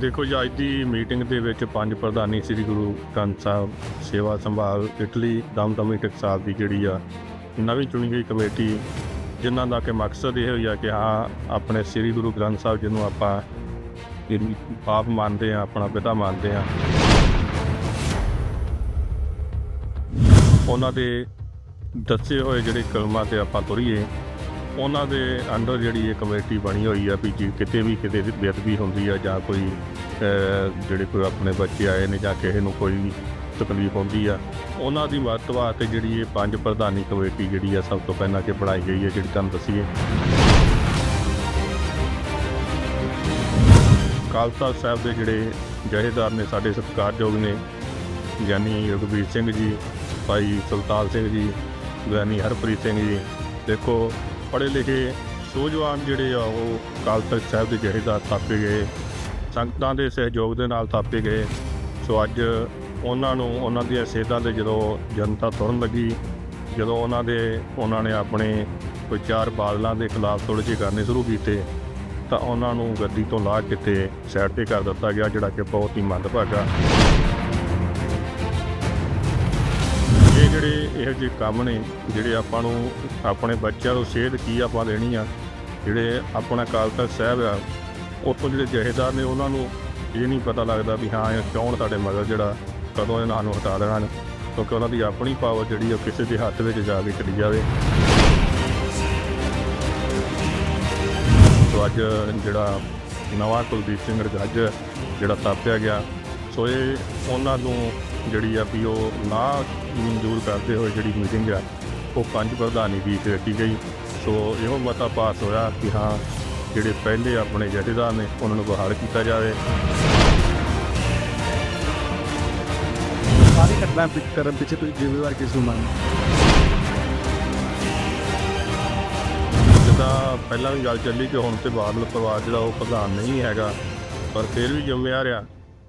ਦੇਖੋ ਜੀ, ਅੱਜ ਦੀ ਮੀਟਿੰਗ ਦੇ ਵਿੱਚ ਪੰਜ ਪ੍ਰਧਾਨੀ ਸ੍ਰੀ ਗੁਰੂ ਗ੍ਰੰਥ ਸਾਹਿਬ, ਸੇਵਾ ਸੰਭਾਲ, ਇਟਲੀ, ਦਮਦਮੀ ਟਕਸਾਲ ਦੀ ਜਿਹੜੀ ਆ ਨਵੀਂ ਚੁਣੀ ਗਈ ਕਮੇਟੀ, ਜਿਨ੍ਹਾਂ ਦਾ ਕਿ ਮਕਸਦ ਇਹ ਹੋਇਆ ਕਿ ਹਾਂ, ਆਪਣੇ ਸ੍ਰੀ ਗੁਰੂ ਗ੍ਰੰਥ ਸਾਹਿਬ ਜਿਹਨੂੰ ਆਪਾਂ ਜਿਹੜੀ ਪਾਪ ਮੰਨਦੇ ਆ, ਆਪਣਾ ਪਿਤਾ ਮੰਨਦੇ ਆ। ਉਹਨਾਂ ਦੇ ਦੱਸੇ ਹੋਏ ਜਿਹੜੇ ਕਲਮਾਂ ਤੇ ਆਪਾਂ ਤੁਰੀਏ ਉਹਨਾਂ ਦੇ ਅੰਡਰ ਜਿਹੜੀ ਇਹ ਕਮੇਟੀ ਬਣੀ ਹੋਈ ਆ ਵੀ ਜੇ ਕਿਤੇ ਵੀ ਕਿਤੇ ਬੇਅਦਬੀ ਹੁੰਦੀ ਆ ਜਾਂ ਕੋਈ ਜਿਹੜੇ ਕੋਈ ਆਪਣੇ ਬੱਚੇ ਆਏ ਨੇ ਜਾਂ ਕਿਸੇ ਨੂੰ ਕੋਈ ਵੀ ਤਕਲੀਫ ਹੁੰਦੀ ਆ, ਉਹਨਾਂ ਦੀ ਮਦਦ ਵਾਸਤੇ ਜਿਹੜੀ ਇਹ ਪੰਜ ਪ੍ਰਧਾਨੀ ਕਮੇਟੀ ਜਿਹੜੀ ਆ ਸਭ ਤੋਂ ਪਹਿਲਾਂ ਕਿ ਬਣਾਈ ਗਈ ਹੈ ਜਿਹੜੀ ਤੁਹਾਨੂੰ ਦੱਸੀਏ। ਖਾਲਸਾ ਸਾਹਿਬ ਦੇ ਜਿਹੜੇ ਜਹੇਦਾਰ ਨੇ, ਸਾਡੇ ਸਤਿਕਾਰਯੋਗ ਨੇ, ਗਿਆਨੀ ਰਘਬੀਰ ਸਿੰਘ ਜੀ, ਭਾਈ ਸੁਲਤਾਨ ਸਿੰਘ ਜੀ, ਗਿਆਨੀ ਹਰਪ੍ਰੀਤ ਸਿੰਘ ਜੀ, ਦੇਖੋ ਪੜ੍ਹੇ ਲਿਖੇ ਸੂਝਵਾਨ ਜਿਹੜੇ ਆ, ਉਹ ਅਕਾਲ ਤਖਤ ਸਾਹਿਬ ਦੇ ਜਹੇਦਾਰ ਥਾਪੇ ਗਏ, ਸੰਗਤਾਂ ਦੇ ਸਹਿਯੋਗ ਦੇ ਨਾਲ ਥਾਪੇ ਗਏ। ਸੋ ਅੱਜ ਉਹਨਾਂ ਨੂੰ, ਉਹਨਾਂ ਦੀਆਂ ਸੇਧਾਂ ਤੇ ਜਦੋਂ ਜਨਤਾ ਤੁਰਨ ਲੱਗੀ, ਜਦੋਂ ਉਹਨਾਂ ਦੇ, ਉਹਨਾਂ ਨੇ ਆਪਣੇ ਕੋਈ ਚਾਰ ਬਾਦਲਾਂ ਦੇ ਖਿਲਾਫ ਥੋੜ੍ਹੇ ਜਿਹੇ ਕਰਨੇ ਸ਼ੁਰੂ ਕੀਤੇ, ਤਾਂ ਉਹਨਾਂ ਨੂੰ ਗੱਦੀ ਤੋਂ ਲਾ ਕੇ ਤੇ ਸਾਈਡ ਤੇ ਕਰ ਦਿੱਤਾ ਗਿਆ, ਜਿਹੜਾ ਕਿ ਬਹੁਤ ਹੀ ਮੰਦਭਾਗਾ। ਇਹੋ ਜਿਹੇ ਕੰਮ ਨੇ ਜਿਹੜੇ ਆਪਾਂ ਨੂੰ ਆਪਣੇ ਬੱਚਿਆਂ ਨੂੰ ਸੇਧ ਕੀ ਆਪਾਂ ਦੇਣੀ ਆ। ਜਿਹੜੇ ਆਪਣਾ ਅਕਾਲ ਤਖਤ ਸਾਹਿਬ ਆ, ਉੱਥੋਂ ਜਿਹੜੇ ਜਹੇਦਾਰ ਨੇ ਉਹਨਾਂ ਨੂੰ ਇਹ ਨਹੀਂ ਪਤਾ ਲੱਗਦਾ ਵੀ ਹਾਂ, ਇਹ ਕੌਣ ਸਾਡੇ ਮਗਰ ਜਿਹੜਾ ਕਦੋਂ ਇਹਨਾਂ ਨੂੰ ਹਟਾ ਦੇਣਾ ਨੇ। ਕਿਉਂਕਿ ਉਹਨਾਂ ਦੀ ਆਪਣੀ ਪਾਵਰ ਜਿਹੜੀ ਉਹ ਕਿਸੇ ਦੇ ਹੱਥ ਵਿੱਚ ਜਾ ਕੇ ਚਲੀ ਜਾਵੇ। ਸੋ ਅੱਜ ਜਿਹੜਾ ਨਵਾਂ ਕੁਲਦੀਪ ਸਿੰਘ ਰਗੱਜ ਜਿਹੜਾ ਥਾਪਿਆ ਗਿਆ, ਸੋ ਇਹ ਉਹਨਾਂ ਨੂੰ ਜਿਹੜੀ ਆ ਵੀ ਉਹ ਨਾ ਮਨਜ਼ੂਰ ਕਰਦੇ ਹੋਏ ਜਿਹੜੀ ਮੀਟਿੰਗ ਆ ਉਹ ਪੰਜ ਪ੍ਰਧਾਨੀ ਦੀ ਰੱਖੀ ਗਈ। ਸੋ ਇਹੋ ਮਤਾ ਪਾਸ ਹੋਇਆ ਕਿ ਹਾਂ ਜਿਹੜੇ ਪਹਿਲੇ ਆਪਣੇ ਜਥੇਦਾਰ ਨੇ ਉਹਨਾਂ ਨੂੰ ਬਹਾਲ ਕੀਤਾ ਜਾਵੇ। ਸਾਰੀ ਘਟਨਾ ਪਿੱਛ ਕਰਨ ਪਿੱਛੇ ਤੁਸੀਂ ਜ਼ਿੰਮੇਵਾਰ ਕਿਸ ਨੂੰ ਮੰਨਦੇ ਜਿੱਦਾਂ ਪਹਿਲਾਂ ਵੀ ਗੱਲ ਚੱਲੀ ਕਿ ਹੁਣ ਤੇ ਬਾਦਲ ਪਰਿਵਾਰ ਜਿਹੜਾ ਉਹ ਪ੍ਰਧਾਨ ਨਹੀਂ ਹੈਗਾ ਪਰ ਫਿਰ ਵੀ ਜ਼ਿੰਮੇਵਾਰ ਆ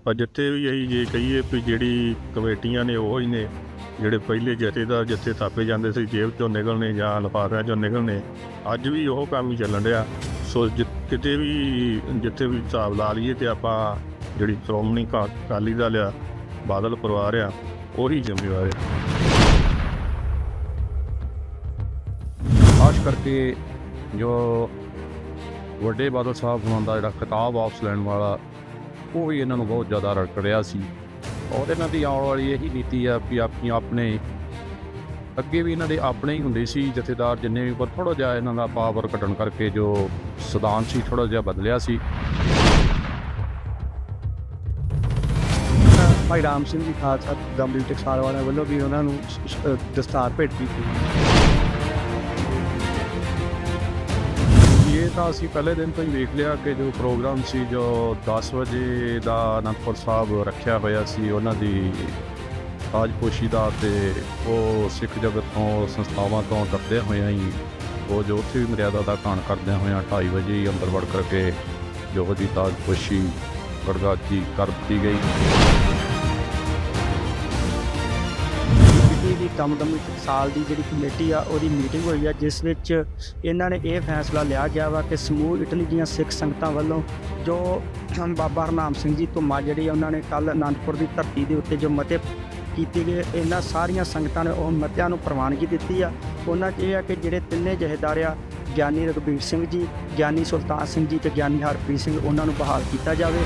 ਪਰ ਜਿੱਥੇ ਵੀ ਅਸੀਂ ਜੇ ਕਹੀਏ ਵੀ ਜਿਹੜੀ ਕਮੇਟੀਆਂ ਨੇ ਉਹ ਹੀ ਨੇ, ਜਿਹੜੇ ਪਹਿਲੇ ਜਥੇਦਾਰ ਜਿੱਥੇ ਥਾਪੇ ਜਾਂਦੇ ਸੀ ਜੇਬ ਚੋਂ ਨਿਕਲਣੇ ਜਾਂ ਲਿਫਾਫਿਆਂ ਚੋਂ ਨਿਕਲਣੇ, ਅੱਜ ਵੀ ਉਹ ਕੰਮ ਹੀ ਚੱਲਣ ਰਿਹਾ ਸੋ ਜਿ- ਕਿਤੇ ਵੀ ਜਿੱਥੇ ਵੀ ਹਿਸਾਬ ਲਾ ਲਈਏ ਤੇ ਆਪਾਂ ਜਿਹੜੀ ਸ਼੍ਰੋਮਣੀ ਕਾ- ਅਕਾਲੀ ਦਲ ਆ, ਬਾਦਲ ਪਰਿਵਾਰ ਆ, ਉਹੀ ਜ਼ਿੰਮੇਵਾਰ ਆ। ਖਾਸ ਕਰਕੇ ਜੋ ਵੱਡੇ ਬਾਦਲ ਸਾਹਿਬ ਹੋਣਾ ਦਾ ਜਿਹੜਾ ਖਿਤਾਬ ਵਾਪਸ ਲੈਣ ਵਾਲਾ ਉਹ ਵੀ ਇਹਨਾਂ ਨੂੰ ਬਹੁਤ ਜ਼ਿਆਦਾ ਰੜਕ ਰਿਹਾ ਸੀ। ਔਰ ਇਹਨਾਂ ਦੀ ਆਉਣ ਵਾਲੀ ਇਹੀ ਨੀਤੀ ਆ ਵੀ ਆਪਣੀ ਆਪਣੇ ਅੱਗੇ ਵੀ ਇਹਨਾਂ ਦੇ ਆਪਣੇ ਹੀ ਹੁੰਦੇ ਸੀ, ਜਥੇਦਾਰ ਜਿੰਨੇ ਵੀ ਪਰ ਥੋੜਾ ਜਿਹਾ ਇਹਨਾਂ ਦਾ ਪਾਵਰ ਘਟਣ ਕਰਕੇ ਜੋ ਸਿਧਾਂਤ ਸੀ ਥੋੜਾ ਜਿਹਾ ਬਦਲਿਆ ਸੀ। ਭਾਈ ਰਾਮ ਸਿੰਘ ਜੀ, ਖਾਲਸਾ ਦਮਦਮੀ ਟਕਸਾਲ ਵਾਲਿਆਂ ਵੱਲੋਂ ਵੀ ਉਹਨਾਂ ਨੂੰ ਦਸਤਾਰ ਭੇਟ ਕੀਤੀ। ਤਾਂ ਅਸੀਂ ਪਹਿਲੇ ਦਿਨ ਤੋਂ ਹੀ ਵੇਖ ਲਿਆ ਕਿ ਜੋ ਪ੍ਰੋਗਰਾਮ ਸੀ, ਜੋ 10 ਵਜੇ ਦਾ ਅਨੰਦਪੁਰ ਸਾਹਿਬ ਰੱਖਿਆ ਹੋਇਆ ਸੀ, ਉਹਨਾਂ ਦੀ ਤਾਜਪੋਸ਼ੀ ਦਾ ਤੇ ਉਹ ਸਿੱਖ ਜਗਤ ਤੋਂ, ਸੰਸਥਾਵਾਂ ਤੋਂ ਡਰਦੇ ਹੋਇਆਂ ਹੀ ਉਹ ਜੋ ਉੱਥੇ ਵੀ ਮਰਿਆਦਾ ਦਾ ਕਾਣ ਕਰਦਿਆਂ ਹੋਇਆਂ 2:30 ਵਜੇ ਹੀ ਅੰਦਰ ਵੜ ਕਰਕੇ ਜੋ ਦੀ ਤਾਜਪੋਸ਼ੀ ਗੜਗਾਜੀ ਕਰ ਦਿੱਤੀ ਗਈ। ਦੀ ਦਮਦਮੀ ਟਕਸਾਲ ਦੀ ਜਿਹੜੀ ਕਮੇਟੀ ਆ ਉਹਦੀ ਮੀਟਿੰਗ ਹੋਈ ਆ ਜਿਸ ਵਿੱਚ ਇਹਨਾਂ ਨੇ ਇਹ ਫੈਸਲਾ ਲਿਆ ਗਿਆ ਵਾ ਕਿ ਸਮੂਹ ਇਟਲੀ ਦੀਆਂ ਸਿੱਖ ਸੰਗਤਾਂ ਵੱਲੋਂ ਜੋ ਬਾਬਾ ਹਰਨਾਮ ਸਿੰਘ ਜੀ ਧੁੰਮਾ ਜਿਹੜੀ ਆ, ਉਹਨਾਂ ਨੇ ਕੱਲ ਅਨੰਦਪੁਰ ਦੀ ਧਰਤੀ ਦੇ ਉੱਤੇ ਜੋ ਮਤੇ ਕੀਤੇ ਗਏ ਇਹਨਾਂ ਸਾਰੀਆਂ ਸੰਗਤਾਂ ਨੇ ਉਹ ਮਤਿਆਂ ਨੂੰ ਪ੍ਰਵਾਨਗੀ ਦਿੱਤੀ ਆ। ਉਹਨਾਂ 'ਚ ਇਹ ਆ ਕਿ ਜਿਹੜੇ ਤਿੰਨੇ ਜਹੇਦਾਰ ਆ ਗਿਆਨੀ ਰਘਬੀਰ ਸਿੰਘ ਜੀ ਗਿਆਨੀ ਸੁਲਤਾਨ ਸਿੰਘ ਜੀ ਤੇ ਗਿਆਨੀ ਹਰਪ੍ਰੀਤ ਸਿੰਘ ਉਹਨਾਂ ਨੂੰ ਬਹਾਲ ਕੀਤਾ ਜਾਵੇ।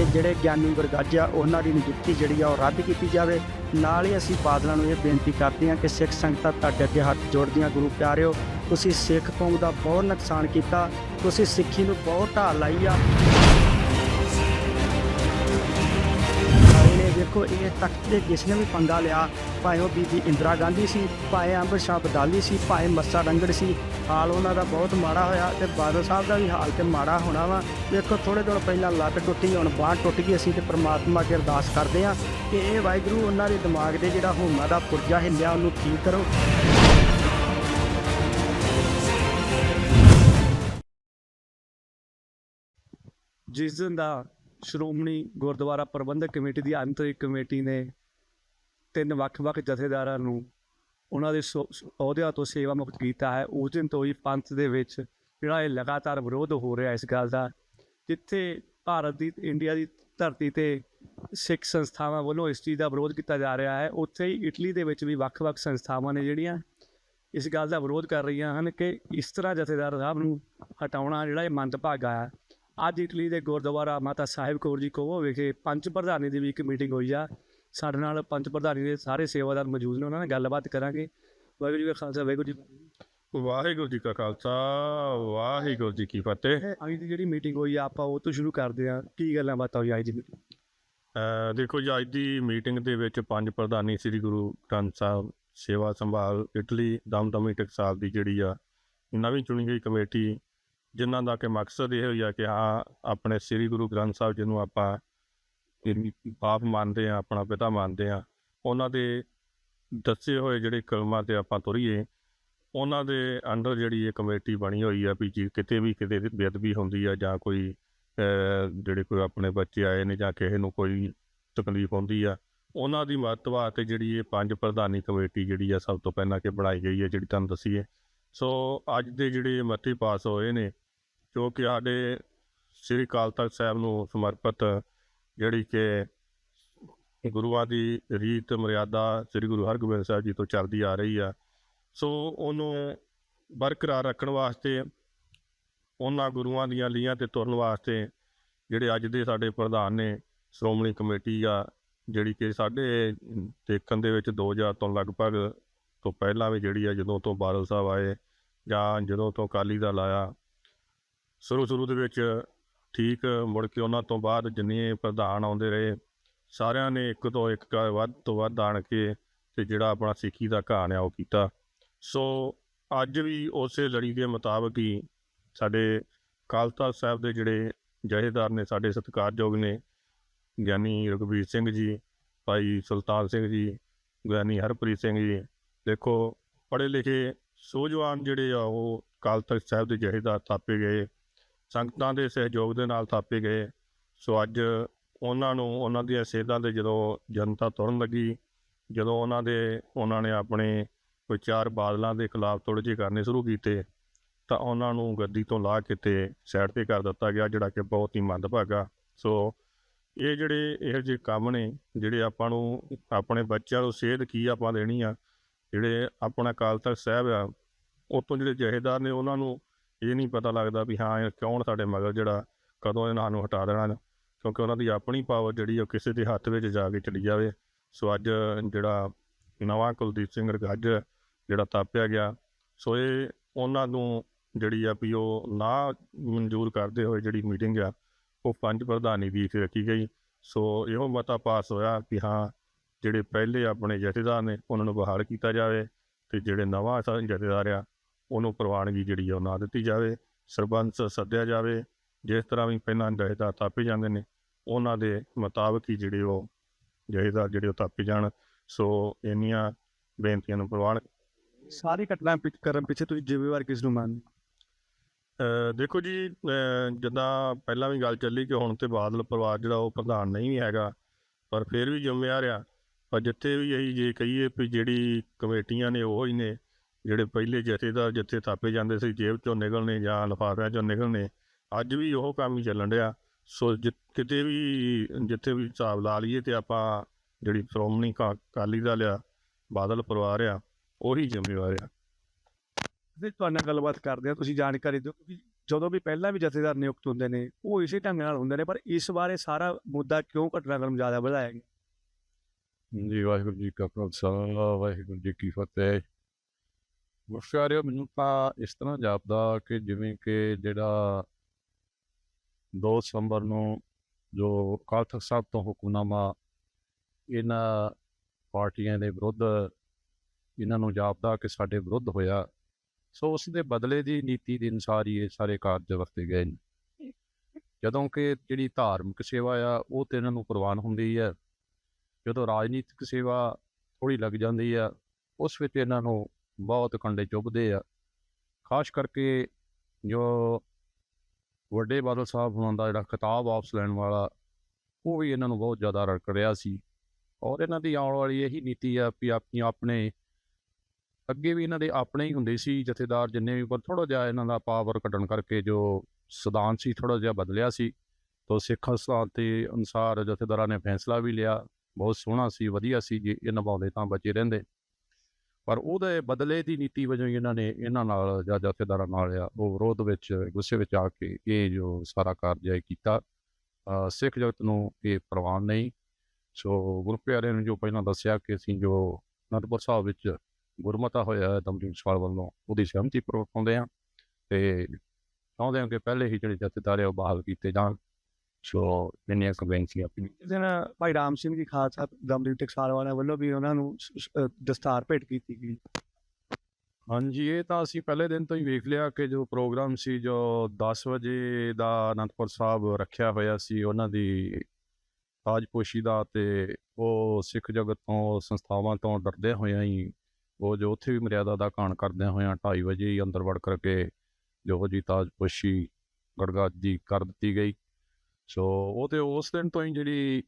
ਤੇ ਜਿਹੜੇ ਗਿਆਨੀ ਵਰਗਾਜ ਆ, ਉਹਨਾਂ ਦੀ ਨਿਯੁਕਤੀ ਜਿਹੜੀ ਆ, ਉਹ ਰੱਦ ਕੀਤੀ ਜਾਵੇ। ਨਾਲ ਹੀ ਅਸੀਂ ਬਾਦਲਾਂ ਨੂੰ ਇਹ ਬੇਨਤੀ ਕਰਦੇ ਹਾਂ ਕਿ ਸਿੱਖ ਸੰਗਤਾਂ ਤੁਹਾਡੇ ਅੱਗੇ ਹੱਥ ਜੋੜਦੀਆਂ, ਗੁਰੂ ਪਿਆਰਿਓ, ਤੁਸੀਂ ਸਿੱਖ ਕੌਮ ਦਾ ਬਹੁਤ ਨੁਕਸਾਨ ਕੀਤਾ, ਤੁਸੀਂ ਸਿੱਖੀ ਨੂੰ ਬਹੁਤ ਢਾਲ ਲਾਈ ਆ। ਇਹਨੇ ਇਹ ਤਖਤ ਦੇ ਜਿਸ ਨੇ ਵੀ ਪੰਗਾ ਲਿਆ, ਭਾਵੇਂ ਉਹ ਬੀਬੀ ਇੰਦਰਾ ਗਾਂਧੀ ਸੀ, ਭਾਵੇਂ ਅੰਬਰ ਸ਼ਾਹ ਬਦਾਲੀ ਸੀ, ਭਾਵੇਂ ਮੱਸਾ ਡੰਗੜ ਸੀ, ਹਾਲ ਉਹਨਾਂ ਦਾ ਬਹੁਤ ਮਾੜਾ ਹੋਇਆ ਤੇ ਬਾਦਲ ਸਾਹਿਬ ਦਾ ਵੀ ਹਾਲ ਤੇ ਮਾੜਾ ਹੋਣਾ ਵਾ। ਵੇਖੋ ਥੋੜੇ ਦਿਨ ਪਹਿਲਾਂ ਲੱਤ ਟੁੱਟੀ, ਹੁਣ ਬਾਂਹ ਟੁੱਟ ਗਈ, ਅਸੀਂ ਤੇ ਪ੍ਰਮਾਤਮਾ ਅੱਗੇ ਅਰਦਾਸ ਕਰਦੇ ਹਾਂ ਕਿ ਇਹ ਵਾਹਿਗੁਰੂ ਉਹਨਾਂ ਦੇ ਦਿਮਾਗ ਦੇ ਜਿਹੜਾ ਹੋਮਾ ਦਾ ਪੁਰਜਾ ਹਿੱਲਿਆ, ਉਹਨੂੰ ਠੀਕ ਕਰੋ। ਜਿਸ ਦਿਨ ਦਾ ਸ਼੍ਰੋਮਣੀ ਗੁਰਦੁਆਰਾ ਪ੍ਰਬੰਧਕ ਕਮੇਟੀ ਦੀ ਅੰਤਰਿਕ ਕਮੇਟੀ ਨੇ ਤਿੰਨ ਵੱਖ-ਵੱਖ ਜਥੇਦਾਰਾਂ ਨੂੰ ਉਹਨਾਂ ਦੇ ਸੋ- ਅਹੁਦਿਆਂ ਤੋਂ ਸੇਵਾ ਮੁਕਤ ਕੀਤਾ ਹੈ। ਉਸ ਦਿਨ ਤੋਂ ਹੀ ਪੰਥ ਦੇ ਵਿੱਚ ਜਿਹੜਾ ਇਹ ਲਗਾਤਾਰ ਵਿਰੋਧ ਹੋ ਰਿਹਾ ਇਸ ਗੱਲ ਦਾ, ਜਿੱਥੇ ਭਾਰਤ ਦੀ, ਇੰਡੀਆ ਦੀ ਧਰਤੀ ਤੇ ਸਿੱਖ ਸੰਸਥਾਵਾਂ ਵੱਲੋਂ ਇਸ ਚੀਜ਼ ਦਾ ਵਿਰੋਧ ਕੀਤਾ ਜਾ ਰਿਹਾ ਹੈ। ਉੱਥੇ ਹੀ ਇਟਲੀ ਦੇ ਵਿੱਚ ਵੀ ਵੱਖ-ਵੱਖ ਸੰਸਥਾਵਾਂ ਨੇ ਜਿਹੜੀਆਂ ਇਸ ਗੱਲ ਦਾ ਵਿਰੋਧ ਕਰ ਰਹੀਆਂ ਹਨ ਕਿ ਇਸ ਤਰ੍ਹਾਂ ਜਥੇਦਾਰ ਸਾਹਿਬ ਨੂੰ ਹਟਾਉਣਾ ਜਿਹੜਾ ਇਹ ਮੰਦਭਾਗਾ ਹੈ। ਅੱਜ ਇਟਲੀ ਦੇ ਗੁਰਦੁਆਰਾ ਮਾਤਾ ਸਾਹਿਬ ਕੌਰ ਜੀ ਕੋਵੋ ਵਿਖੇ ਪੰਜ ਪ੍ਰਧਾਨੀ ਦੀ ਵੀ ਇੱਕ ਮੀਟਿੰਗ ਹੋਈ ਆ। ਸਾਡੇ ਨਾਲ ਪੰਜ ਪ੍ਰਧਾਨੀ ਦੇ ਸਾਰੇ ਸੇਵਾਦਾਰ ਮੌਜੂਦ ਨੇ ਉਹਨਾਂ ਨਾਲ ਗੱਲਬਾਤ ਕਰਾਂਗੇ। ਵਾਹਿਗੁਰੂ ਜੀ ਕਾ ਖਾਲਸਾ ਵਾਹਿਗੁਰੂ ਜੀ। ਵਾਹਿਗੁਰੂ ਜੀ ਕਾ ਖਾਲਸਾ ਵਾਹਿਗੁਰੂ ਜੀ ਕੀ ਫਤਿਹ। ਅੱਜ ਦੀ ਜਿਹੜੀ ਮੀਟਿੰਗ ਹੋਈ ਆ ਆਪਾਂ ਉਹ ਤੋਂ ਸ਼ੁਰੂ ਕਰਦੇ ਹਾਂ। ਕੀ ਗੱਲਾਂ ਬਾਤਾਂ ਹੋਈਆਂ ਅੱਜ ਦੀ ਦੇਖੋ ਜੀ ਅੱਜ ਦੀ ਮੀਟਿੰਗ ਦੇ ਵਿੱਚ ਪੰਜ ਪ੍ਰਧਾਨੀ ਸ੍ਰੀ ਗੁਰੂ ਗ੍ਰੰਥ ਸਾਹਿਬ ਸੇਵਾ ਸੰਭਾਲ ਇਟਲੀ ਦਮਦਮੀ ਟਕਸਾਲ ਦੀ ਜਿਹੜੀ ਆ ਨਵੀਂ ਚੁਣੀ ਗਈ ਕਮੇਟੀ ਜਿਨ੍ਹਾਂ ਦਾ ਕਿ ਮਕਸਦ ਇਹ ਹੋਇਆ ਕਿ ਹਾਂ, ਆਪਣੇ ਸ੍ਰੀ ਗੁਰੂ ਗ੍ਰੰਥ ਸਾਹਿਬ ਜਿਹਨੂੰ ਆਪਾਂ ਬਾਪ ਮੰਨਦੇ ਆ ਆਪਣਾ ਪਿਤਾ ਮੰਨਦੇ ਆ ਉਹਨਾਂ ਦੇ ਦੱਸੇ ਹੋਏ ਜਿਹੜੇ ਕਲਮਾਂ ਤੇ ਆਪਾਂ ਤੁਰੀਏ, ਉਹਨਾਂ ਦੇ ਅੰਡਰ ਜਿਹੜੀ ਇਹ ਕਮੇਟੀ ਬਣੀ ਹੋਈ ਆ ਵੀ ਜੀ ਕਿਤੇ ਵੀ ਕਿਤੇ ਬੇਅਦਬੀ ਹੁੰਦੀ ਆ ਜਾਂ ਕੋਈ ਜਿਹੜੇ ਕੋਈ ਆਪਣੇ ਬੱਚੇ ਆਏ ਨੇ ਜਾਂ ਕਿਸੇ ਨੂੰ ਕੋਈ ਤਕਲੀਫ ਹੁੰਦੀ ਆ, ਉਹਨਾਂ ਦੀ ਮਹੱਤਵਾ 'ਤੇ ਜਿਹੜੀ ਇਹ ਪੰਜ ਪ੍ਰਧਾਨੀ ਕਮੇਟੀ ਜਿਹੜੀ ਆ ਸਭ ਤੋਂ ਪਹਿਲਾਂ ਕਿ ਬਣਾਈ ਗਈ ਹੈ ਜਿਹੜੀ ਤੁਹਾਨੂੰ ਦਸੀਏ। ਸੋ ਅੱਜ ਦੇ ਜਿਹੜੇ ਮਤੇ ਪਾਸ ਹੋਏ ਨੇ, ਜੋ ਕਿ ਸਾਡੇ ਸ੍ਰੀ ਅਕਾਲ ਤਖਤ ਸਾਹਿਬ ਨੂੰ ਸਮਰਪਿਤ, ਜਿਹੜੀ ਕਿ ਗੁਰੂਆਂ ਦੀ ਰੀਤ ਮਰਿਆਦਾ ਸ੍ਰੀ ਗੁਰੂ ਹਰਗੋਬਿੰਦ ਸਾਹਿਬ ਜੀ ਤੋਂ ਚੱਲਦੀ ਆ ਰਹੀ ਆ। ਸੋ ਉਹਨੂੰ ਬਰਕਰਾਰ ਰੱਖਣ ਵਾਸਤੇ, ਉਹਨਾਂ ਗੁਰੂਆਂ ਦੀਆਂ ਲੀਹਾਂ ਤੇ ਤੁਰਨ ਵਾਸਤੇ ਜਿਹੜੇ ਅੱਜ ਦੇ ਸਾਡੇ ਪ੍ਰਧਾਨ ਨੇ, ਸ਼੍ਰੋਮਣੀ ਕਮੇਟੀ ਆ, ਜਿਹੜੀ ਕਿ ਸਾਡੇ ਦੇਖਣ ਦੇ ਵਿੱਚ 2000 ਤੋਂ ਲਗਭਗ ਤੋਂ ਪਹਿਲਾਂ ਵੀ ਜਿਹੜੀ ਆ ਜਦੋਂ ਤੋਂ ਬਾਦਲ ਸਾਹਿਬ ਆਏ ਜਾਂ ਜਦੋਂ ਤੋਂ ਅਕਾਲੀ ਦਲ ਆਇਆ, ਸ਼ੁਰੂ ਸ਼ੁਰੂ ਦੇ ਵਿੱਚ ਠੀਕ ਮੁੜ ਕੇ ਉਹਨਾਂ ਤੋਂ ਬਾਅਦ ਜਿੰਨੇ ਪ੍ਰਧਾਨ ਆਉਂਦੇ ਰਹੇ, ਸਾਰਿਆਂ ਨੇ ਇੱਕ ਤੋਂ ਇੱਕ ਵੱਧ ਤੋਂ ਵੱਧ ਆਣ ਕੇ ਤੇ ਜਿਹੜਾ ਆਪਣਾ ਸਿੱਖੀ ਦਾ ਘਾਣ ਆ ਉਹ ਕੀਤਾ। ਸੋ ਅੱਜ ਵੀ ਉਸੇ ਲੜੀ ਦੇ ਮੁਤਾਬਕ ਹੀ ਸਾਡੇ ਕਾਲਤਾ ਸਾਹਿਬ ਦੇ ਜਿਹੜੇ ਜਹੇਦਾਰ ਨੇ, ਸਾਡੇ ਸਤਿਕਾਰਯੋਗ ਨੇ, ਗਿਆਨੀ ਰਘਬੀਰ ਸਿੰਘ ਜੀ, ਭਾਈ ਸੁਲਤਾਨ ਸਿੰਘ ਜੀ, ਗਿਆਨੀ ਹਰਪ੍ਰੀਤ ਸਿੰਘ ਜੀ ਦੇਖੋ ਪੜ੍ਹੇ ਲਿਖੇ ਸੂਝਵਾਨ ਜਿਹੜੇ ਆ, ਉਹ ਅਕਾਲ ਤਖਤ ਸਾਹਿਬ ਦੇ ਜਹੇਦਾਰ ਥਾਪੇ ਗਏ, ਸੰਗਤਾਂ ਦੇ ਸਹਿਯੋਗ ਦੇ ਨਾਲ ਥਾਪੇ ਗਏ। ਸੋ ਅੱਜ ਉਹਨਾਂ ਨੂੰ, ਉਹਨਾਂ ਦੀਆਂ ਸੇਧਾਂ ਦੇ ਜਦੋਂ ਜਨਤਾ ਤੁਰਨ ਲੱਗੀ, ਜਦੋਂ ਉਹਨਾਂ ਦੇ, ਉਹਨਾਂ ਨੇ ਆਪਣੇ ਕੋਈ ਚਾਰ ਬਾਦਲਾਂ ਦੇ ਖਿਲਾਫ ਥੋੜ੍ਹੇ ਜਿਹੇ ਕਰਨੇ ਸ਼ੁਰੂ ਕੀਤੇ, ਤਾਂ ਉਹਨਾਂ ਨੂੰ ਗੱਦੀ ਤੋਂ ਲਾ ਕੇ ਤੇ ਸਾਈਡ ਤੇ ਕਰ ਦਿੱਤਾ ਗਿਆ, ਜਿਹੜਾ ਕਿ ਬਹੁਤ ਹੀ ਮੰਦਭਾਗਾ। ਸੋ ਇਹ ਜਿਹੜੇ, ਇਹੋ ਜਿਹੇ ਕੰਮ ਨੇ, ਜਿਹੜੇ ਆਪਾਂ ਨੂੰ ਆਪਣੇ ਬੱਚਿਆਂ ਨੂੰ ਸੇਧ ਕੀ ਆਪਾਂ ਦੇਣੀ ਆ ਜਿਹੜੇ ਆਪਣਾ ਅਕਾਲ ਤਖਤ ਸਾਹਿਬ ਆ ਉਤੋਂ ਜਿਹੜੇ ਜਹੇਦਾਰ ਨੇ ਉਹਨਾਂ ਨੂੰ ਇਹ ਨਹੀਂ ਪਤਾ ਲੱਗਦਾ ਵੀ ਹਾਂ, ਇਹ ਕੌਣ ਸਾਡੇ ਮਗਰ ਜਿਹੜਾ ਕਦੋਂ ਇਹਨਾਂ ਨੂੰ ਹਟਾ ਦੇਣਾ ਕਿਉਂਕਿ ਉਹਨਾਂ ਦੀ ਆਪਣੀ ਪਾਵਰ ਜਿਹੜੀ ਉਹ ਕਿਸੇ ਦੇ ਹੱਥ ਵਿੱਚ ਜਾ ਕੇ ਚਲੀ ਜਾਵੇ। ਸੋ ਅੱਜ ਜਿਹੜਾ ਨਵਾਂ ਕੁਲਦੀਪ ਸਿੰਘ ਰਗੱਜ ਜਿਹੜਾ ਤਾਪਿਆ ਗਿਆ, ਸੋ ਇਹ ਉਹਨਾਂ ਨੂੰ ਜਿਹੜੀ ਆ ਵੀ ਉਹ ਨਾ ਮਨਜ਼ੂਰ ਕਰਦੇ ਹੋਏ ਜਿਹੜੀ ਮੀਟਿੰਗ ਆ, ਉਹ ਪੰਜ ਪ੍ਰਧਾਨੀ ਦੀ ਇੱਥੇ ਰੱਖੀ ਗਈ। ਸੋ ਇਹੋ ਮਤਾ ਪਾਸ ਹੋਇਆ ਕਿ ਹਾਂ ਜਿਹੜੇ ਪਹਿਲੇ ਆਪਣੇ ਜਥੇਦਾਰ ਨੇ ਉਹਨਾਂ ਨੂੰ ਬਹਾਲ ਕੀਤਾ ਜਾਵੇ ਤੇ ਜਿਹੜੇ ਨਵਾਂ ਜਥੇਦਾਰ ਆ ਉਹਨੂੰ ਪ੍ਰਵਾਨਗੀ ਜਿਹੜੀ ਆ ਉਹ ਨਾ ਦਿੱਤੀ ਜਾਵੇ ਸਰਬੰਸ ਸੱਦਿਆ ਜਾਵੇ ਜਿਸ ਤਰ੍ਹਾਂ ਵੀ ਪਹਿਲਾਂ ਜਥੇਦਾਰ ਥਾਪੇ ਜਾਂਦੇ ਨੇ ਉਹਨਾਂ ਦੇ ਮੁਤਾਬਕ ਹੀ ਜਿਹੜੇ ਉਹ ਜਥੇਦਾਰ ਜਿਹੜੇ ਉਹ ਥਾਪੇ ਜਾਣ। ਸੋ ਇੰਨੀਆਂ ਬੇਨਤੀਆਂ ਨੂੰ ਪ੍ਰਵਾਨ ਸਾਰੀ ਘਟਨਾ ਪਿੱਛ ਕਰਨ ਪਿੱਛੇ ਤੁਸੀਂ ਜ਼ਿੰਮੇਵਾਰ ਕਿਸ ਨੂੰ ਮੰਨਦੇ ਦੇਖੋ ਜੀ ਜਿੱਦਾਂ ਪਹਿਲਾਂ ਵੀ ਗੱਲ ਚੱਲੀ ਕਿ ਹੁਣ ਤੇ ਬਾਦਲ ਪਰਿਵਾਰ ਜਿਹੜਾ ਉਹ ਪ੍ਰਧਾਨ ਨਹੀਂ ਹੈਗਾ ਪਰ ਫਿਰ ਵੀ ਜ਼ਿੰਮੇਵਾਰ ਆ। ਪਰ ਜਿੱਥੇ ਵੀ ਅਸੀਂ ਜੇ ਕਹੀਏ ਵੀ ਜਿਹੜੀ ਕਮੇਟੀਆਂ ਨੇ ਉਹ ਹੀ ਨੇ, ਜਿਹੜੇ ਪਹਿਲੇ ਜਥੇਦਾਰ ਜਿੱਥੇ ਥਾਪੇ ਜਾਂਦੇ ਸੀ, ਜੇਬ ਚੋਂ ਨਿਕਲਣੇ ਜਾਂ ਲਿਫਾਫਿਆਂ ਚੋਂ ਨਿਕਲਣੇ, ਅੱਜ ਵੀ ਉਹ ਕੰਮ ਹੀ ਚੱਲਣ ਰਿਹਾ ਸੋ ਜਿ- ਕਿਤੇ ਵੀ ਜਿੱਥੇ ਵੀ ਹਿਸਾਬ ਲਾ ਲਈਏ ਤੇ ਆਪਾਂ ਜਿਹੜੀ ਸ਼੍ਰੋਮਣੀ ਕਾ- ਅਕਾਲੀ ਦਲ ਆ, ਬਾਦਲ ਪਰਿਵਾਰ ਆ, ਉਹੀ ਜ਼ਿੰਮੇਵਾਰ ਆ। ਫਿਰ ਤੁਹਾਡੇ ਨਾਲ ਗੱਲਬਾਤ ਕਰਦੇ ਹਾਂ, ਤੁਸੀਂ ਜਾਣਕਾਰੀ ਦਿਓ ਕਿ ਜਦੋਂ ਵੀ ਪਹਿਲਾਂ ਵੀ ਜਥੇਦਾਰ ਨਿਯੁਕਤ ਹੁੰਦੇ ਨੇ, ਉਹ ਇਸੇ ਢੰਗ ਨਾਲ ਹੁੰਦੇ ਨੇ, ਪਰ ਇਸ ਬਾਰੇ ਸਾਰਾ ਮੁੱਦਾ ਕਿਉਂ ਘਟਨਾਕ੍ਰਮ ਜ਼ਿਆਦਾ ਵਧਾਇਆ ਗਿਆ? ਜੀ ਵਾਹਿਗੁਰੂ ਜੀ ਕਾ ਖਾਲਸਾ ਵਾਹਿਗੁਰੂ ਜੀ ਕੀ ਫਤਿਹ ਮੁਸ਼ਕਾਰਿਓ ਮੈਨੂੰ ਤਾਂ ਇਸ ਤਰ੍ਹਾਂ ਜਾਪਦਾ ਕਿ ਜਿਵੇਂ ਕਿ ਜਿਹੜਾ 2 ਦਸੰਬਰ ਨੂੰ ਜੋ ਤਖਤ ਸਾਹਿਬ ਤੋਂ ਹੁਕਮਨਾਮਾ ਇਹਨਾਂ ਪਾਰਟੀਆਂ ਦੇ ਵਿਰੁੱਧ ਇਹਨਾਂ ਨੂੰ ਜਾਪਦਾ ਕਿ ਸਾਡੇ ਵਿਰੁੱਧ ਹੋਇਆ ਸੋ ਉਸ ਦੇ ਬਦਲੇ ਦੀ ਨੀਤੀ ਦੇ ਅਨੁਸਾਰ ਹੀ ਇਹ ਸਾਰੇ ਕਾਰਜ ਵਰਤੇ ਗਏ ਨੇ ਜਦੋਂ ਕਿ ਜਿਹੜੀ ਧਾਰਮਿਕ ਸੇਵਾ ਆ ਉਹ ਤੇ ਇਹਨਾਂ ਨੂੰ ਪ੍ਰਵਾਨ ਹੁੰਦੀ ਹੈ ਜਦੋਂ ਰਾਜਨੀਤਿਕ ਸੇਵਾ ਥੋੜੀ ਲੱਗ ਜਾਂਦੀ ਆ, ਉਸ ਵਿੱਚ ਇਹਨਾਂ ਨੂੰ ਬਹੁਤ ਕੰਡੇ ਚੁੱਭਦੇ ਆ। ਖਾਸ ਕਰਕੇ ਜੋ ਵੱਡੇ ਬਾਦਲ ਸਾਹਿਬ ਹੋਣ ਦਾ ਜਿਹੜਾ ਖਿਤਾਬ ਵਾਪਸ ਲੈਣ ਵਾਲਾ, ਉਹ ਵੀ ਇਹਨਾਂ ਨੂੰ ਬਹੁਤ ਜ਼ਿਆਦਾ ਰੜਕ ਰਿਹਾ ਸੀ। ਔਰ ਇਹਨਾਂ ਦੀ ਆਉਣ ਵਾਲੀ ਇਹੀ ਨੀਤੀ ਆ ਵੀ ਆਪਣੀ ਆਪਣੇ, ਅੱਗੇ ਵੀ ਇਹਨਾਂ ਦੇ ਆਪਣੇ ਹੀ ਹੁੰਦੇ ਸੀ ਜਥੇਦਾਰ ਜਿੰਨੇ ਵੀ, ਪਰ ਥੋੜਾ ਜਿਹਾ ਇਹਨਾਂ ਦਾ ਪਾਵਰ ਘਟਣ ਕਰਕੇ ਜੋ ਸਿਧਾਂਤ ਸੀ ਥੋੜਾ ਜਿਹਾ ਬਦਲਿਆ ਸੀ। ਤੋ ਸਿੱਖ ਸਿਧਾਂਤ ਦੇ ਅਨੁਸਾਰ ਜਥੇਦਾਰਾਂ ਨੇ ਫੈਸਲਾ ਵੀ ਲਿਆ। ਬਹੁਤ ਸੋਹਣਾ ਸੀ, ਵਧੀਆ ਸੀ ਜੇ ਇਹ ਨਿਭਾਉਂਦੇ ਤਾਂ ਬਚੇ ਰਹਿੰਦੇ। ਪਰ ਉਹਦੇ ਬਦਲੇ ਦੀ ਨੀਤੀ ਵਜੋਂ ਹੀ ਇਹਨਾਂ ਨੇ ਇਹਨਾਂ ਨਾਲ ਜਾਂ ਜਥੇਦਾਰਾਂ ਨਾਲ ਉਹ ਵਿਰੋਧ ਵਿੱਚ, ਗੁੱਸੇ ਵਿੱਚ ਆ ਕੇ ਇਹ ਜੋ ਸਾਰਾ ਕਾਰਜ ਹੈ ਕੀਤਾ। ਸਿੱਖ ਜਗਤ ਨੂੰ ਇਹ ਪ੍ਰਵਾਨ ਨਹੀਂ। ਸੋ ਗੁਰੂ ਪਿਆਰੇ ਨੇ ਜੋ ਪਹਿਲਾਂ ਦੱਸਿਆ ਕਿ ਅਸੀਂ ਜੋ ਅਨੰਦਪੁਰ ਸਾਹਿਬ ਵਿੱਚ ਗੁਰਮਤਾ ਹੋਇਆ ਹੈ ਦਮਦਮੀ ਸਵਾਲ ਵੱਲੋਂ ਉਹਦੀ ਸਹਿਮਤੀ ਪ੍ਰਗਟਾਉਂਦੇ ਹਾਂ ਤੇ ਚਾਹੁੰਦੇ ਹਾਂ ਕਿ ਪਹਿਲੇ ਹੀ ਜਿਹੜੇ ਜਥੇਦਾਰ ਆ ਉਹ ਬਹਾਲ ਕੀਤੇ ਜਾਣ। ਸੋ ਇੰਨੀਆਂ ਕਨਵੈਂਸੀਆਂ ਇਸ ਦਿਨ ਭਾਈ ਰਾਮ ਸਿੰਘ ਜੀ ਖਾਲਸਾ ਦਮਦਮੀ ਟਕਸਾਲ ਵਾਲਿਆਂ ਵੱਲੋਂ ਵੀ ਉਹਨਾਂ ਨੂੰ ਦਸਤਾਰ ਭੇਟ ਕੀਤੀ ਗਈ। ਹਾਂਜੀ ਇਹ ਤਾਂ ਅਸੀਂ ਪਹਿਲੇ ਦਿਨ ਤੋਂ ਹੀ ਵੇਖ ਲਿਆ ਕਿ ਜੋ ਪ੍ਰੋਗਰਾਮ ਸੀ ਜੋ 10 ਵਜੇ ਦਾ ਅਨੰਦਪੁਰ ਸਾਹਿਬ ਰੱਖਿਆ ਹੋਇਆ ਸੀ ਉਹਨਾਂ ਦੀ ਤਾਜਪੋਸ਼ੀ ਦਾ ਤੇ ਉਹ ਸਿੱਖ ਜਗਤ ਤੋਂ ਸੰਸਥਾਵਾਂ ਤੋਂ ਡਰਦੇ ਹੋਇਆਂ ਹੀ ਉਹ ਜੋ ਉੱਥੇ ਵੀ ਮਰਿਆਦਾ ਦਾ ਕਾਣ ਕਰਦਿਆਂ ਹੋਇਆਂ 2:30 ਵਜੇ ਹੀ ਅੰਦਰ ਵੜ ਕਰਕੇ ਜੋ ਜੀ ਤਾਜਪੋਸ਼ੀ ਗੜਗਾਜੀ ਕਰ ਦਿੱਤੀ ਗਈ। ਸੋ ਉਹ ਤੇ ਉਸ ਦਿਨ ਤੋਂ ਹੀ ਜਿਹੜੀ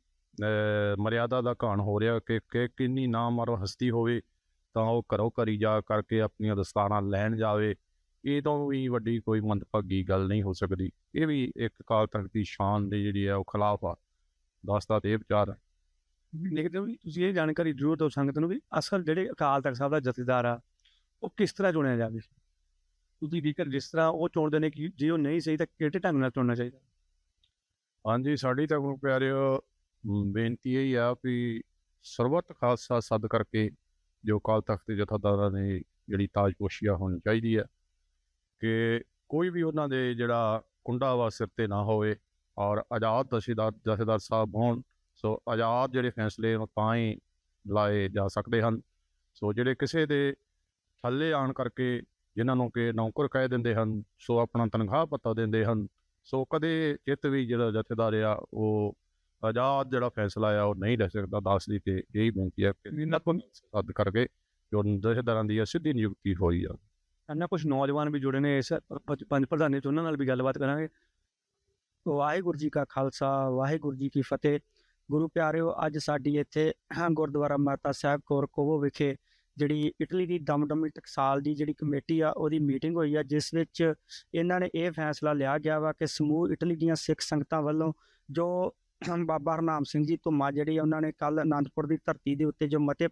ਮਰਿਆਦਾ ਦਾ ਕਾਣ ਹੋ ਰਿਹਾ ਕਿ ਕਿ ਕਿੰਨੀ ਨਾਮਰ ਹਸਤੀ ਹੋਵੇ, ਤਾਂ ਉਹ ਘਰੋਂ ਘਰੀ ਜਾ ਕਰਕੇ ਆਪਣੀਆਂ ਦਸਤਾਰਾਂ ਲੈਣ ਜਾਵੇ। ਇਹ ਤੋਂ ਵੀ ਵੱਡੀ ਕੋਈ ਮੰਦਭਾਗੀ ਗੱਲ ਨਹੀਂ ਹੋ ਸਕਦੀ। ਇਹ ਵੀ ਇੱਕ ਕਾਲ ਤੱਕ ਦੀ ਸ਼ਾਨ ਦੀ ਜਿਹੜੀ ਆ ਉਹ ਖਿਲਾਫ ਆ। ਦੱਸਦਾ ਤੇ ਇਹ ਵਿਚਾਰ। ਹੈ। ਲਿਖਦੇ ਹੋ ਵੀ ਤੁਸੀਂ ਇਹ ਜਾਣਕਾਰੀ ਜ਼ਰੂਰ ਦਿਓ ਸੰਗਤ ਨੂੰ ਵੀ ਅਸਲ ਜਿਹੜੇ ਅਕਾਲ ਤਖਤ ਸਾਹਿਬ ਦਾ ਜਥੇਦਾਰ ਆ, ਉਹ ਕਿਸ ਤਰ੍ਹਾਂ ਚੁਣਿਆ ਜਾਵੇ? ਤੁਸੀਂ ਵੀ ਕਰ ਜਿਸ ਤਰ੍ਹਾਂ ਉਹ ਚੁਣਦੇ ਨੇ ਕਿ ਜੇ ਉਹ ਨਹੀਂ ਸਹੀ ਤਾਂ ਕਿਹੜੇ ਢੰਗ ਨਾਲ ਚੁਣਨਾ ਚਾਹੀਦਾ? ਹਾਂਜੀ, ਸਾਡੀ ਤਾਂ ਗੁਰੂ ਪਿਆਰਿਓ ਬੇਨਤੀ ਇਹ ਆ ਵੀ ਸਰਬਤ ਖਾਲਸਾ ਸੱਦ ਕਰਕੇ ਜੋ ਕਾਲ ਤਖਤ ਦੇ ਜਥੇਦਾਰਾਂ ਨੇ ਜਿਹੜੀ ਤਾਜਪੋਸ਼ੀਆ ਹੋਣੀ ਚਾਹੀਦੀ ਹੈ ਕਿ ਕੋਈ ਵੀ ਉਹਨਾਂ ਦੇ ਜਿਹੜਾ ਕੁੰਡਾ ਵਾ ਸਿਰ ਤੇ ਨਾ ਹੋਵੇ ਔਰ ਆਜ਼ਾਦ ਜਥੇਦਾਰ ਜਥੇਦਾਰ ਸਾਹਿਬ ਹੋਣ, ਸੋ ਆਜ਼ਾਦ ਜਿਹੜੇ ਫੈਸਲੇ ਉਹ ਤਾਂ ਹੀ ਲਾਏ ਜਾ ਸਕਦੇ ਹਨ। ਸੋ ਜਿਹੜੇ ਕਿਸੇ ਦੇ ਥੱਲੇ ਆਣ ਕਰਕੇ ਜਿਨ੍ਹਾਂ ਨੂੰ ਕਿ ਨੌਕਰ ਕਹਿ ਦਿੰਦੇ ਹਨ, ਸੋ ਆਪਣਾ ਤਨਖਾਹ ਪੱਤਾ ਦਿੰਦੇ ਹਨ ਸੋ ਕਦੇ ਚਿੱਤ ਵੀ ਜਿਹੜਾ ਜਥੇਦਾਰ ਆ ਉਹ ਆਜ਼ਾਦ ਜਿਹੜਾ ਫੈਸਲਾ ਆ ਉਹ ਨਹੀਂ ਲੈ ਸਕਦਾ ਦਾਸ ਦੀ ਤੇ ਇਹੀ ਬੇਨਤੀ ਹੈ ਕਿ ਇਹਨਾਂ ਤੋਂ ਸੱਦ ਕਰਕੇ ਜੋ ਜਥੇਦਾਰਾਂ ਦੀ ਆ ਸਿੱਧੀ ਨਿਯੁਕਤੀ ਹੋਈ ਆ। ਇੰਨਾ ਕੁਝ ਨੌਜਵਾਨ ਵੀ ਜੁੜੇ ਨੇ ਇਸ ਪੰਜ ਪ੍ਰਧਾਨੀ ਚ ਉਹਨਾਂ ਨਾਲ ਵੀ ਗੱਲਬਾਤ ਕਰਾਂਗੇ। ਵਾਹਿਗੁਰੂ ਜੀ ਕਾ ਖਾਲਸਾ ਵਾਹਿਗੁਰੂ ਜੀ ਕੀ ਫਤਿਹ। ਗੁਰੂ ਪਿਆਰਿਓ ਅੱਜ ਸਾਡੀ ਇੱਥੇ ਗੁਰਦੁਆਰਾ ਮਾਤਾ ਸਾਹਿਬ ਕੌਰ ਕੋਵੋ ਵਿਖੇ ਜਿਹੜੀ ਇਟਲੀ ਦੀ ਦਮਦਮੀ ਟਕਸਾਲ ਦੀ ਜਿਹੜੀ ਕਮੇਟੀ ਆ ਉਹਦੀ ਮੀਟਿੰਗ ਹੋਈ ਆ ਜਿਸ ਵਿੱਚ ਇਹਨਾਂ ਨੇ ਇਹ ਫੈਸਲਾ ਲਿਆ ਗਿਆ ਵਾ ਕਿ ਸਮੂਹ ਇਟਲੀ ਦੀਆਂ ਸਿੱਖ ਸੰਗਤਾਂ ਵੱਲੋਂ ਜੋ ਬਾਬਾ ਹਰਨਾਮ ਸਿੰਘ ਜੀ ਧੁੰਮਾ ਜਿਹੜੀ ਆ, ਉਹਨਾਂ ਨੇ ਕੱਲ ਆਨੰਦਪੁਰ ਦੀ ਧਰਤੀ ਦੇ ਉੱਤੇ ਜੋ ਮਤੇ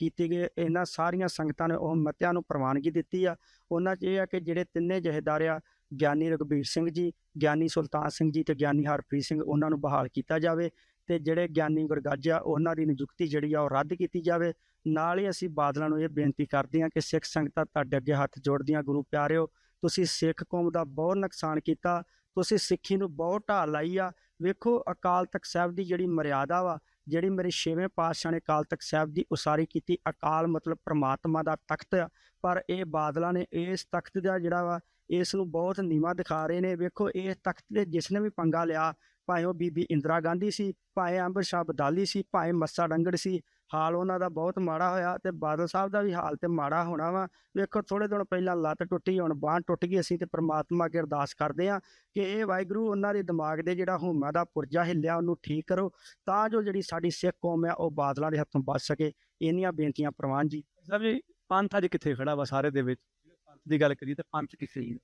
ਕੀਤੇ ਗਏ ਇਹਨਾਂ ਸਾਰੀਆਂ ਸੰਗਤਾਂ ਨੇ ਉਹ ਮਤਿਆਂ ਨੂੰ ਪ੍ਰਵਾਨਗੀ ਦਿੱਤੀ ਆ। ਉਹਨਾਂ 'ਚ ਇਹ ਆ ਕਿ ਜਿਹੜੇ ਤਿੰਨੇ ਜਹੇਦਾਰ ਆ ਗਿਆਨੀ ਰਘਬੀਰ ਸਿੰਘ ਜੀ ਗਿਆਨੀ ਸੁਲਤਾਨ ਸਿੰਘ ਜੀ ਤੇ ਗਿਆਨੀ ਹਰਪ੍ਰੀਤ ਸਿੰਘ ਉਹਨਾਂ ਨੂੰ ਬਹਾਲ ਕੀਤਾ ਜਾਵੇ ਤੇ ਜਿਹੜੇ ਗਿਆਨੀ ਗੁਰਗੱਜ ਆ ਉਹਨਾਂ ਦੀ ਨਿਯੁਕਤੀ ਜਿਹੜੀ ਆ ਉਹ ਰੱਦ ਕੀਤੀ ਜਾਵੇ। ਨਾਲ ਹੀ ਅਸੀਂ ਬਾਦਲਾਂ ਨੂੰ ਇਹ ਬੇਨਤੀ ਕਰਦੇ ਹਾਂ ਕਿ ਸਿੱਖ ਸੰਗਤਾਂ ਤੁਹਾਡੇ ਅੱਗੇ ਹੱਥ ਜੋੜਦੀਆਂ, ਗੁਰੂ ਪਿਆਰਿਓ, ਤੁਸੀਂ ਸਿੱਖ ਕੌਮ ਦਾ ਬਹੁਤ ਨੁਕਸਾਨ ਕੀਤਾ, ਤੁਸੀਂ ਸਿੱਖੀ ਨੂੰ ਬਹੁਤ ਢਾਲ ਲਾਈ ਆ। ਵੇਖੋ, ਅਕਾਲ ਤਖਤ ਸਾਹਿਬ ਦੀ ਜਿਹੜੀ ਮਰਿਆਦਾ ਵਾ, ਜਿਹੜੀ ਮੇਰੇ ਛੇਵੇਂ ਪਾਤਸ਼ਾਹ ਨੇ ਅਕਾਲ ਤਖਤ ਸਾਹਿਬ ਦੀ ਉਸਾਰੀ ਕੀਤੀ, ਅਕਾਲ ਮਤਲਬ ਪ੍ਰਮਾਤਮਾ ਦਾ ਤਖਤ ਆ। ਪਰ ਇਹ ਬਾਦਲਾਂ ਨੇ ਇਸ ਤਖਤ ਦਾ ਜਿਹੜਾ ਵਾ, ਇਸ ਨੂੰ ਬਹੁਤ ਨੀਵਾਂ ਦਿਖਾ ਰਹੇ ਨੇ। ਵੇਖੋ, ਇਹ ਤਖਤ ਦੇ ਜਿਸ ਨੇ ਵੀ ਪੰਗਾ ਲਿਆ, ਭਾਵੇਂ ਉਹ ਬੀਬੀ ਇੰਦਰਾ ਗਾਂਧੀ ਸੀ, ਭਾਵੇਂ ਅੰਬਰ ਸ਼ਾਹ ਬਦਾਲੀ ਸੀ, ਭਾਵੇਂ ਮੱਸਾ ਡੰਗੜ ਸੀ ਹਾਲ ਉਹਨਾਂ ਦਾ ਬਹੁਤ ਮਾੜਾ ਹੋਇਆ ਤੇ ਬਾਦਲ ਸਾਹਿਬ ਦਾ ਵੀ ਹਾਲ ਤੇ ਮਾੜਾ ਹੋਣਾ ਵਾ। ਵੇਖੋ ਥੋੜੇ ਦਿਨ ਪਹਿਲਾਂ ਲੱਤ ਟੁੱਟੀ ਹੁਣ ਬਾਂਹ ਟੁੱਟ ਗਈ ਅਸੀਂ ਤੇ ਪ੍ਰਮਾਤਮਾ ਅੱਗੇ ਅਰਦਾਸ ਕਰਦੇ ਹਾਂ ਕਿ ਇਹ ਵਾਹਿਗੁਰੂ ਉਹਨਾਂ ਦੇ ਦਿਮਾਗ ਦੇ ਜਿਹੜਾ ਹਉਮਾ ਦਾ ਪੁਰਜਾ ਹਿੱਲਿਆ ਉਹਨੂੰ ਠੀਕ ਕਰੋ ਤਾਂ ਜੋ ਜਿਹੜੀ ਸਾਡੀ ਸਿੱਖ ਕੌਮ ਹੈ ਉਹ ਬਾਦਲਾਂ ਦੇ ਹੱਥੋਂ ਬਚ ਸਕੇ। ਇੰਨੀਆਂ ਬੇਨਤੀਆਂ ਪ੍ਰਵਾਨ ਜੀ। ਸਾਹਿਬ ਜੀ ਪੰਥ ਅੱਜ ਕਿੱਥੇ ਖੜਾ ਵਾ ਸਾਰੇ ਦੇ ਵਿੱਚ? ਪੰਥ ਦੀ ਗੱਲ ਕਰੀਏ ਤਾਂ ਪੰਥ ਕਿੱਥੇ ਹੈ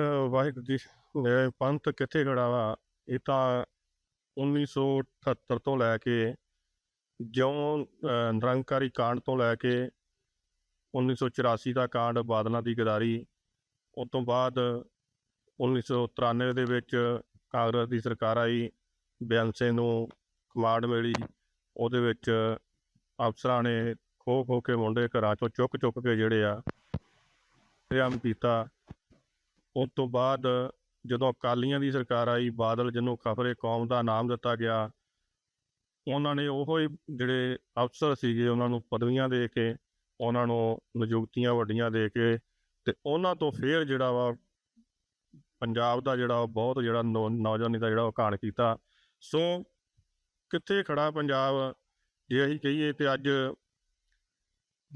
ਅਹ ਵਾਹਿਗੁਰੂ ਜੀ ਇਹ ਪੰਥ ਕਿੱਥੇ ਖੜਾ ਵਾ? ਇਹ ਤਾਂ 1978 ਤੋਂ ਲੈ ਕੇ ਜਿਉਂ ਨਿਰੰਕਾਰੀ ਕਾਂਡ ਤੋਂ ਲੈ ਕੇ 1984 ਦਾ ਕਾਂਡ ਬਾਦਲਾਂ ਦੀ ਗਦਾਰੀ, ਉਸ ਤੋਂ ਬਾਅਦ 1993 ਦੇ ਵਿੱਚ ਕਾਂਗਰਸ ਦੀ ਸਰਕਾਰ ਆਈ ਬੇਅੰਤ ਨੂੰ ਕਮਾਂਡ ਮਿਲੀ, ਉਹਦੇ ਵਿੱਚ ਅਫਸਰਾਂ ਨੇ ਖੋ ਖੋ ਕੇ ਮੁੰਡੇ ਘਰਾਂ ਚੋਂ ਚੁੱਕ ਚੁੱਕ ਕੇ ਜਿਹੜੇ ਆ ਰਿਆਮ ਕੀਤਾ। ਉਸ ਤੋਂ ਬਾਅਦ ਜਦੋਂ ਅਕਾਲੀਆਂ ਦੀ ਸਰਕਾਰ ਆਈ, ਬਾਦਲ ਜਿਹਨੂੰ ਖਫਰੇ ਕੌਮ ਦਾ ਨਾਮ ਦਿੱਤਾ ਗਿਆ ਉਹਨਾਂ ਨੇ ਉਹ ਹੀ ਜਿਹੜੇ ਅਫਸਰ ਸੀਗੇ ਉਹਨਾਂ ਨੂੰ ਪਦਵੀਆਂ ਦੇ ਕੇ, ਉਹਨਾਂ ਨੂੰ ਨਿਯੁਕਤੀਆਂ ਵੱਡੀਆਂ ਦੇ ਕੇ ਤੇ ਉਹਨਾਂ ਤੋਂ ਫੇਰ ਜਿਹੜਾ ਵਾ ਪੰਜਾਬ ਦਾ ਜਿਹੜਾ ਉਹ ਬਹੁਤ ਜਿਹੜਾ ਨੌ- ਨੌਜਵਾਨੀ ਦਾ ਜਿਹੜਾ ਉਹ ਘਾਣ ਕੀਤਾ। ਸੋ ਕਿੱਥੇ ਖੜਾ ਪੰਜਾਬ, ਜੇ ਅਸੀਂ ਕਹੀਏ ਤੇ ਅੱਜ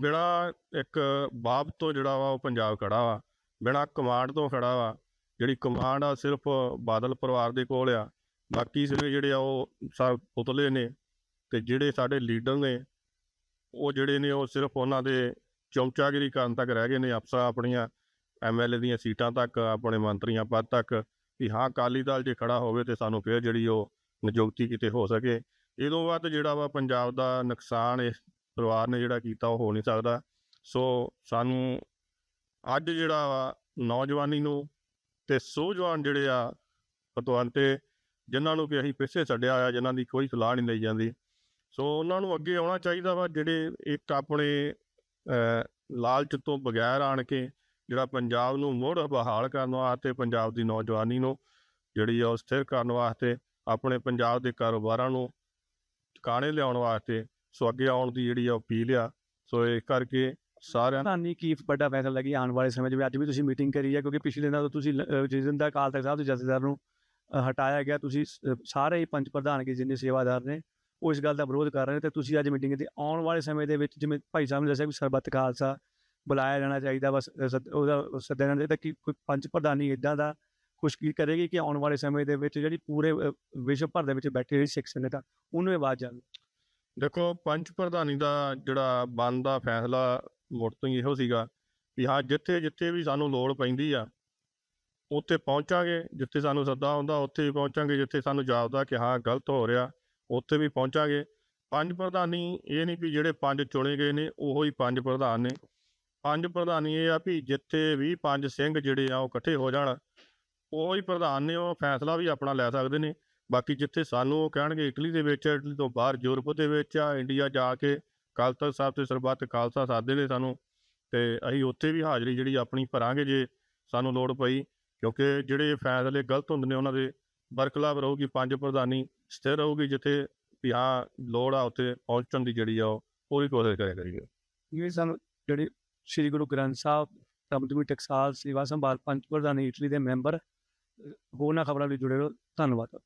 ਬਿਨਾਂ ਇੱਕ ਬਾਪ ਤੋਂ ਜਿਹੜਾ ਵਾ ਉਹ ਪੰਜਾਬ ਖੜਾ ਵਾ, ਬਿਨਾਂ ਕਮਾਂਡ ਤੋਂ ਖੜਾ ਵਾ, ਜਿਹੜੀ ਕਮਾਂਡ ਆ ਸਿਰਫ ਬਾਦਲ ਪਰਿਵਾਰ ਦੇ ਕੋਲ ਆ ਬਾਕੀ ਸਾਰੇ ਜਿਹੜੇ ਆ ਉਹ ਸਭ ਪੁਤਲੇ ਨੇ ਤੇ ਜਿਹੜੇ ਸਾਡੇ ਲੀਡਰ ਨੇ, ਉਹ ਜਿਹੜੇ ਨੇ ਉਹ ਸਿਰਫ ਉਹਨਾਂ ਦੇ ਚਮਚਾਗਿਰੀ ਕਰਨ ਤੱਕ ਰਹਿ ਗਏ ਨੇ। ਅਫਸਰ ਆਪਣੀਆਂ ਐਮਐਲਏ ਦੀਆਂ ਸੀਟਾਂ ਤੱਕ, ਆਪਣੇ ਮੰਤਰੀਆਂ ਪਦ ਤੱਕ ਵੀ ਹਾਂ, ਅਕਾਲੀ ਦਲ ਜੇ ਖੜਾ ਹੋਵੇ ਤੇ ਸਾਨੂੰ ਫਿਰ ਜਿਹੜੀ ਉਹ ਨਿਯੁਕਤੀ ਕਿਤੇ ਹੋ ਸਕੇ। ਇਹਦੋਂ ਬਾਅਦ ਜਿਹੜਾ ਵਾ ਪੰਜਾਬ ਦਾ ਨੁਕਸਾਨ ਇਸ ਪਰਿਵਾਰ ਨੇ ਜਿਹੜਾ ਕੀਤਾ ਉਹ ਹੋ ਨਹੀਂ ਸਕਦਾ। ਸੋ ਸਾਨੂੰ ਅੱਜ ਜਿਹੜਾ ਵਾ ਨੌਜਵਾਨੀ ਨੂੰ ਤੇ ਸੂਝਵਾਨ ਜਿਹੜੇ ਆ ਪਤਵੰਤੇ ਜਿਨ੍ਹਾਂ ਨੂੰ ਕਿ ਅਸੀਂ ਪਿੱਛੇ ਛੱਡਿਆ ਹੋਇਆ ਜਿਨ੍ਹਾਂ ਦੀ ਕੋਈ ਸਲਾਹ ਨਹੀਂ ਲਈ ਜਾਂਦੀ। ਸੋ ਉਹਨਾਂ ਨੂੰ ਅੱਗੇ ਆਉਣਾ ਚਾਹੀਦਾ ਵਾ, ਜਿਹੜੇ ਇੱਕ ਆਪਣੇ ਲਾਲਚ ਤੋਂ ਬਗੈਰ ਆਣ ਕੇ ਜਿਹੜਾ ਪੰਜਾਬ ਨੂੰ ਮੁੜ ਬਹਾਲ ਕਰਨ ਵਾਸਤੇ, ਪੰਜਾਬ ਦੀ ਨੌਜਵਾਨੀ ਨੂੰ ਜਿਹੜੀ ਆ ਉਹ ਸਥਿਰ ਕਰਨ ਵਾਸਤੇ, ਆਪਣੇ ਪੰਜਾਬ ਦੇ ਕਾਰੋਬਾਰਾਂ ਨੂੰ ਟਿਕਾਣੇ ਲਿਆਉਣ ਵਾਸਤੇ, ਸੋ ਅੱਗੇ ਆਉਣ ਦੀ ਜਿਹੜੀ ਆ ਅਪੀਲ ਆ। ਸੋ ਇਸ ਕਰਕੇ ਸਾਰਿਆਂ ਪ੍ਰਧਾਨੀ ਕੀ ਵੱਡਾ ਫੈਸਲਾ ਲੱਗੀ ਆਉਣ ਵਾਲੇ ਸਮੇਂ 'ਚ ਵੀ ਅੱਜ ਵੀ ਤੁਸੀਂ ਮੀਟਿੰਗ ਕਰੀ ਹੈ ਕਿਉਂਕਿ ਪਿਛਲੇ ਦਿਨਾਂ ਤੋਂ ਤੁਸੀਂ ਜਿਸ ਦਿਨ ਦਾ ਅਕਾਲ ਤਖਤ ਸਾਹਿਬ ਦੇ ਜਥੇਦਾਰ ਨੂੰ ਹਟਾਇਆ ਗਿਆ। ਤੁਸੀਂ ਸ- ਸਾਰੇ ਹੀ ਪੰਜ ਪ੍ਰਧਾਨ ਕੇ ਜਿੰਨੇ ਸੇਵਾਦਾਰ ਨੇ, ਉਹ ਇਸ ਗੱਲ ਦਾ ਵਿਰੋਧ ਕਰ ਰਹੇ ਨੇ ਤੇ ਤੁਸੀਂ ਅੱਜ ਮੀਟਿੰਗ ਤੇ ਆਉਣ ਵਾਲੇ ਸਮੇਂ ਦੇ ਵਿੱਚ ਜਿਵੇਂ ਭਾਈ ਸਾਹਿਬ ਨੇ ਦੱਸਿਆ ਵੀ ਸਰਬੱਤ ਖਾਲਸਾ ਬੁਲਾਇਆ ਜਾਣਾ ਚਾਹੀਦਾ ਬਸ ਉਹਦਾ ਸੱਦਿਆ ਜਾਣਾ ਚਾਹੀਦਾ ਕਿ ਕੋਈ ਪੰਜ ਪ੍ਰਧਾਨੀ ਇਦਾਂ ਦਾ ਕੁਛ ਕੀ ਕਰੇਗੀ ਕਿ ਆਉਣ ਵਾਲੇ ਸਮੇਂ ਦੇ ਵਿੱਚ ਜਿਹੜੀ ਪੂਰੇ ਵਿਸ਼ਵ ਭਰ ਦੇ ਵਿੱਚ ਬੈਠੀ ਜਿਹੜੀ ਸਿੱਖ ਸੰਗਤ ਆ ਉਹਨੂੰ ਇਹ ਆਵਾਜ਼ ਜਾਵੇ ਦੇਖੋ ਪੰਚ ਪ੍ਰਧਾਨੀ ਦਾ ਜਿਹੜਾ ਬੰਦ ਦਾ ਫੈਸਲਾ ਮੁੜ ਤੋਂ ਹੀ ਇਹੋ ਸੀਗਾ ਵੀ ਹਾਂ ਜਿੱਥੇ ਜਿੱਥੇ ਵੀ ਸਾਨੂੰ ਲੋੜ ਪੈਂਦੀ ਆ ਉੱਥੇ ਪਹੁੰਚਾਂਗੇ, ਜਿੱਥੇ ਸਾਨੂੰ ਸੱਦਾ ਆਉਂਦਾ, ਉੱਥੇ ਵੀ ਪਹੁੰਚਾਂਗੇ, ਜਿੱਥੇ ਸਾਨੂੰ ਜਾਪਦਾ ਕਿ ਹਾਂ, ਗਲਤ ਹੋ ਰਿਹਾ, ਉੱਥੇ ਵੀ ਪਹੁੰਚਾਂਗੇ। ਪੰਜ ਪ੍ਰਧਾਨੀ ਇਹ ਨਹੀਂ ਵੀ ਜਿਹੜੇ ਪੰਜ ਚੁਣੇ ਗਏ ਨੇ, ਉਹੋ ਹੀ ਪੰਜ ਪ੍ਰਧਾਨ ਨੇ। ਪੰਜ ਪ੍ਰਧਾਨੀ ਇਹ ਆ ਵੀ ਜਿੱਥੇ ਵੀ ਪੰਜ ਸਿੰਘ ਜਿਹੜੇ ਆ, ਉਹ ਇਕੱਠੇ ਹੋ ਜਾਣ। ਉਹ ਹੀ ਪ੍ਰਧਾਨ ਨੇ, ਉਹ ਫੈਸਲਾ ਵੀ ਆਪਣਾ ਲੈ ਸਕਦੇ ਨੇ। ਬਾਕੀ ਜਿੱਥੇ ਸਾਨੂੰ ਉਹ ਕਹਿਣਗੇ, ਇਟਲੀ ਦੇ ਵਿੱਚ, ਇਟਲੀ ਤੋਂ ਬਾਹਰ ਯੂਰਪ ਦੇ ਵਿੱਚ ਆ, ਇੰਡੀਆ ਜਾ ਕੇ ਕਾਲ ਤਖ਼ਤ ਸਾਹਿਬ ਤੇ ਸਰਬੱਤ ਖਾਲਸਾ ਸਾਦੇ ਨੇ ਸਾਨੂੰ। ਤੇ ਅਸੀਂ ਉੱਥੇ ਵੀ ਹਾਜ਼ਰੀ ਜਿਹੜੀ ਆਪਣੀ ਭਰਾਂਗੇ ਜੇ ਸਾਨੂੰ ਲੋੜ ਪਈ। ਕਿਉਂਕਿ ਜਿਹੜੇ ਫੈਸਲੇ ਗਲਤ ਹੁੰਦੇ ਨੇ, ਉਹਨਾਂ ਦੇ ਬਰਖਲਾਫ ਰਹੂਗੀ ਪੰਜ ਪ੍ਰਧਾਨੀ, ਸਥਿਰ ਰਹੂਗੀ ਜਿੱਥੇ ਵੀ ਹਾਂ ਲੋੜ ਆ, ਉੱਥੇ ਪਹੁੰਚਣ ਦੀ ਜਿਹੜੀ ਆ, ਉਹ ਪੂਰੀ ਕੋਸ਼ਿਸ਼ ਕਰਿਆ ਕਰੀਏ। ਇਹ ਸਾਨੂੰ ਜਿਹੜੇ ਸ੍ਰੀ ਗੁਰੂ ਗ੍ਰੰਥ ਸਾਹਿਬ ਤਮਦਮੀ ਟਕਸਾਲ ਸੇਵਾ ਸੰਭਾਲ ਪੰਜ ਪ੍ਰਧਾਨੀ, ਇਟਲੀ ਦੇ ਮੈਂਬਰ ਹੋਰਨਾਂ ਖਬਰਾਂ ਲਈ ਜੁੜੇ ਰਹੋ। ਧੰਨਵਾਦ।